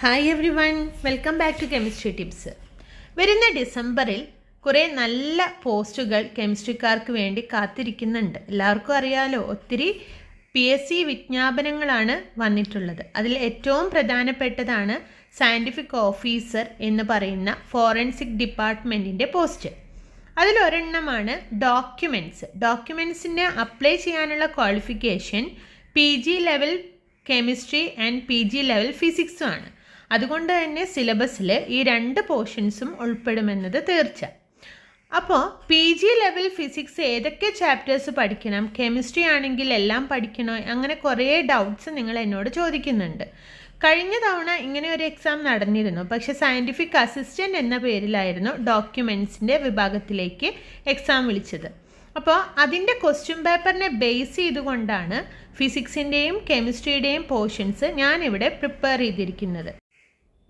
Hi everyone welcome back to chemistry tips വരുന്ന ഡിസംബറിൽ കുറേ നല്ല പോസ്റ്റുകൾ കെമിസ്ട്രിക്കാർക്ക് വേണ്ടി കാത്തിരിക്കുന്നുണ്ട്. എല്ലാവർക്കും അറിയാലോ ഒത്തിരി പി എസ് സി വിജ്ഞാപനങ്ങളാണ് വന്നിട്ടുള്ളത്. അതിൽ ഏറ്റവും പ്രധാനപ്പെട്ടതാണ് സയന്റിഫിക് ഓഫീസർ എന്ന് പറയുന്ന ഫോറൻസിക് ഡിപ്പാർട്ട്മെന്റിന്റെ പോസ്റ്റ്. അതിലൊരെണ്ണമാണ് ഡോക്യുമെന്റ്സ് ഡോക്യുമെന്റ്സിന് അപ്ലൈ ചെയ്യാനുള്ള qualification P G level chemistry and P G level ഫിസിക്സും ആണ്. അതുകൊണ്ട് തന്നെ സിലബസിൽ ഈ രണ്ട് പോർഷൻസും ഉൾപ്പെടുമെന്നത് തീർച്ച. അപ്പോൾ പി ജി ലെവൽ ഫിസിക്സ് ഏതൊക്കെ ചാപ്റ്റേഴ്സ് പഠിക്കണം കെമിസ്ട്രി ആണെങ്കിൽ എല്ലാം പഠിക്കണോ അങ്ങനെ കുറേ ഡൗട്ട്സ് നിങ്ങൾ എന്നോട് ചോദിക്കുന്നുണ്ട്. കഴിഞ്ഞ തവണ ഇങ്ങനെ ഒരു എക്സാം നടന്നിരുന്നു പക്ഷേ സയന്റിഫിക് അസിസ്റ്റന്റ് എന്ന പേരിലായിരുന്നു ഡോക്യുമെൻസിന്റെ വിഭാഗത്തിലേക്ക് എക്സാം വിളിച്ചത്. അപ്പോൾ അതിന്റെ ക്വസ്റ്റ്യൻ പേപ്പറിനെ ബേസ് ചെയ്തുകൊണ്ടാണ് ഫിസിക്സിന്റെയും കെമിസ്ട്രിയുടെയും പോർഷൻസ് ഞാനിവിടെ പ്രിപ്പയർ ചെയ്തിരിക്കുന്നത്.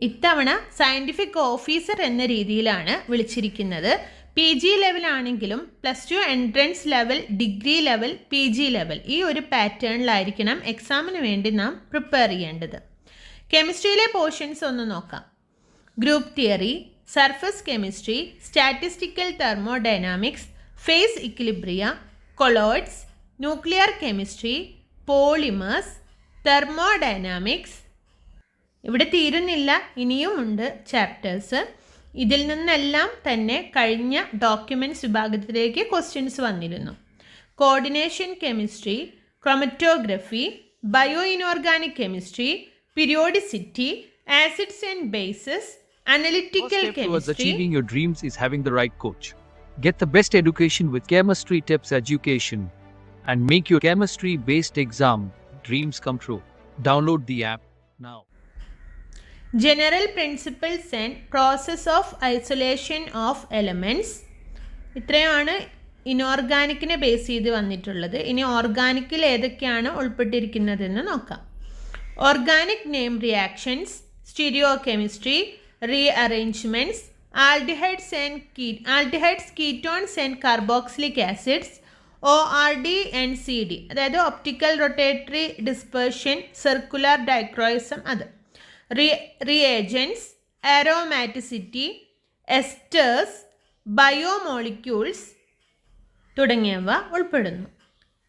ഇത്തവണ സയന്റിഫിക് ഓഫീസർ എന്ന രീതിയിലാണ് വിളിച്ചിരിക്കുന്നത്. P G ലെവലാണെങ്കിലും plus two entrance level degree level P G level ഈ ഒരു പാറ്റേണിലായിരിക്കണം എക്സാമിന് വേണ്ടി നാം പ്രിപ്പയർ ചെയ്യേണ്ടത്. കെമിസ്ട്രിയിലെ പോർഷൻസ് ഒന്ന് നോക്കാം. Group theory surface chemistry statistical thermodynamics phase equilibria colloids nuclear chemistry polymers thermodynamics ഇവിടെ തീരുന്നില്ല ഇനിയും ഉണ്ട് ചാപ്റ്റേഴ്സ് ഇതിൽ നിന്നെല്ലാം തന്നെ കഴിഞ്ഞ ഡോക്യുമെന്റ്സ് വിഭാഗത്തിലേക്ക് ക്വസ്റ്റ്യൻസ് വന്നിരുന്നു coordination chemistry chromatography bio inorganic chemistry periodicity acids and bases analytical chemistry. Get the best education with Chemistry Tips Education and make your chemistry based exam dreams come true. Download the app now. General principles and process of isolation of elements ഇത്രയാണ് ഇനോർഗാനിക്കിനെ base ചെയ്ത് വന്നിട്ടുള്ളത്. ഇനി ഓർഗാനിക്കിൽ ഏതൊക്കെയാണ് ഉൾപ്പെട്ടിരിക്കുന്നതെന്ന് നോക്കാം. Organic name reactions stereochemistry rearrangements aldehydes and key aldehydes ketones and carboxylic acids O R D and C D അതായത് optical rotatory dispersion circular dichroism അത്. റിയേജൻസ് ആരോമാറ്റിസിറ്റി എസ്റ്റേഴ്സ് ബയോമോളിക്യൂൾസ് തുടങ്ങിയവ ഉൾപ്പെടുന്നു.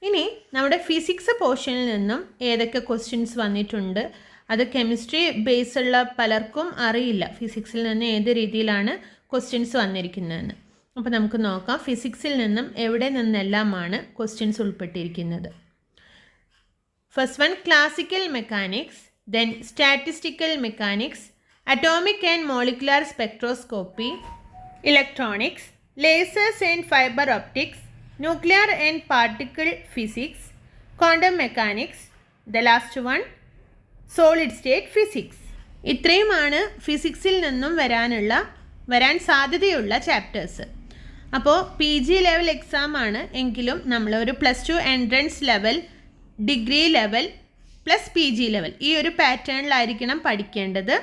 ഇനി നമ്മുടെ ഫിസിക്സ് പോർഷനിൽ നിന്നും ഏതൊക്കെ ക്വസ്റ്റ്യൻസ് വന്നിട്ടുണ്ട്? അത് കെമിസ്ട്രി ബേസ് ഉള്ള പലർക്കും അറിയില്ല. ഫിസിക്സിൽ നിന്ന് ഏത് രീതിയിലാണ് ക്വസ്റ്റ്യൻസ് വന്നിരിക്കുന്നതെന്ന്. അപ്പോൾ നമുക്ക് നോക്കാം. ഫിസിക്സിൽ നിന്നും എവിടെ നിന്നെല്ലാമാണ് questions ഉൾപ്പെട്ടിരിക്കുന്നത്? First one classical mechanics then statistical mechanics atomic and molecular spectroscopy electronics lasers and fibre optics nuclear and particle physics quantum mechanics the last one solid state physics ഇത്രയുമാണ് ഫിസിക്സിൽ നിന്നും വരാനുള്ള വരാൻ സാധ്യതയുള്ള ചാപ്റ്റേഴ്സ് അപ്പോൾ പി ജി ലെവൽ എക്സാം ആണ് എങ്കിലും നമ്മളൊരു plus two entrance level degree level plus P G level ഈ ഒരു പാറ്റേണിലായിരിക്കണം പഠിക്കേണ്ടത്.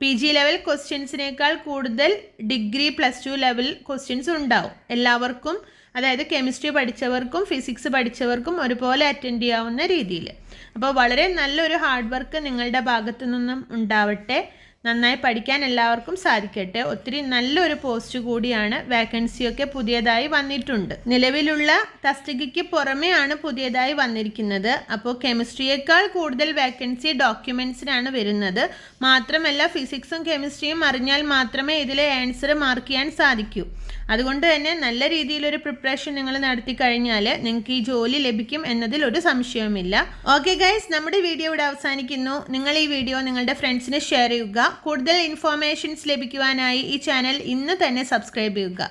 പി ജി ലെവൽ ക്വസ്റ്റ്യൻസിനേക്കാൾ കൂടുതൽ degree plus two level questions ഉണ്ടാവും. എല്ലാവർക്കും അതായത് കെമിസ്ട്രി പഠിച്ചവർക്കും ഫിസിക്സ് പഠിച്ചവർക്കും ഒരുപോലെ അറ്റൻഡ് ചെയ്യാവുന്ന രീതിയിൽ. അപ്പോൾ വളരെ നല്ലൊരു ഹാർഡ് വർക്ക് നിങ്ങളുടെ ഭാഗത്തു നിന്നും ഉണ്ടാവട്ടെ. നന്നായി പഠിക്കാൻ എല്ലാവർക്കും സാധിക്കട്ടെ. ഒത്തിരി നല്ലൊരു പോസ്റ്റ് കൂടിയാണ് വേക്കൻസിയൊക്കെ പുതിയതായി വന്നിട്ടുണ്ട്. നിലവിലുള്ള തസ്തികയ്ക്ക് പുറമെയാണ് പുതിയതായി വന്നിരിക്കുന്നത്. അപ്പോൾ കെമിസ്ട്രിയേക്കാൾ കൂടുതൽ വേക്കൻസി ഡോക്യുമെൻസിനാണ് വരുന്നത്. മാത്രമല്ല ഫിസിക്സും കെമിസ്ട്രിയും അറിഞ്ഞാൽ മാത്രമേ ഇതിലെ ആൻസർ മാർക്ക് ചെയ്യാൻ സാധിക്കൂ. അതുകൊണ്ട് തന്നെ നല്ല രീതിയിലൊരു പ്രിപ്പറേഷൻ നിങ്ങൾ നടത്തി കഴിഞ്ഞാൽ നിങ്ങൾക്ക് ഈ ജോലി ലഭിക്കും എന്നതിൽ ഒരു സംശയവുമില്ല. ഓക്കെ ഗൈസ് നമ്മുടെ വീഡിയോ ഇവിടെ അവസാനിക്കുന്നു. നിങ്ങൾ ഈ വീഡിയോ നിങ്ങളുടെ ഫ്രണ്ട്സിന് ഷെയർ ചെയ്യുക. കൂടുതൽ ഇൻഫോർമേഷൻസ് ലഭിക്കുവാനായി ഈ ചാനൽ ഇന്ന് തന്നെ സബ്സ്ക്രൈബ് ചെയ്യുക.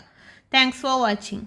Thanks for watching